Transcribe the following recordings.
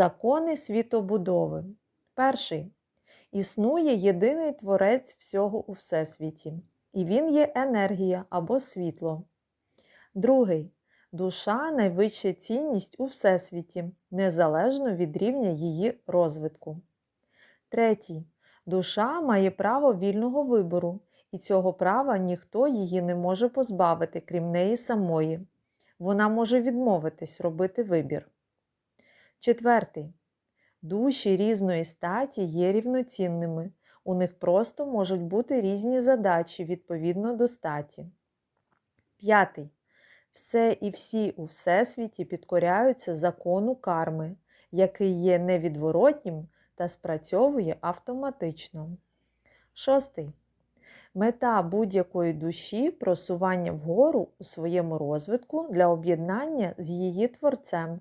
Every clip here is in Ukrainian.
Закони світобудови. Перший. Існує єдиний творець всього у Всесвіті, і він є енергія або світло. Другий. Душа найвища цінність у Всесвіті, незалежно від рівня її розвитку. Третій. Душа має право вільного вибору, і цього права ніхто її не може позбавити, крім неї самої. Вона може відмовитись робити вибір. Четвертий. Душі різної статі є рівноцінними. У них просто можуть бути різні задачі відповідно до статі. П'ятий. Все і всі у Всесвіті підкоряються закону карми, який є невідворотнім та спрацьовує автоматично. Шостий. Мета будь-якої душі просування вгору у своєму розвитку для об'єднання з її творцем.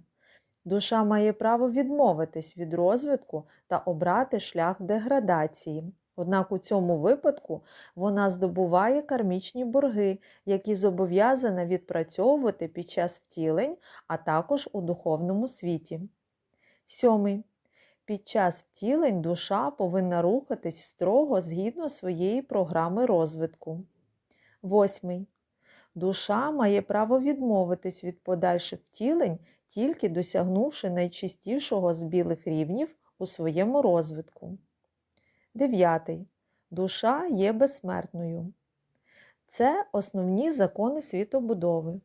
Душа має право відмовитись від розвитку та обрати шлях деградації. Однак у цьому випадку вона здобуває кармічні борги, які зобов'язана відпрацьовувати під час втілень, а також у духовному світі. Сьомий. Під час втілень душа повинна рухатись строго згідно своєї програми розвитку. Восьмий. Душа має право відмовитись від подальших втілень, тільки досягнувши найчистішого з білих рівнів у своєму розвитку. 9. Душа є безсмертною. Це основні закони світобудови.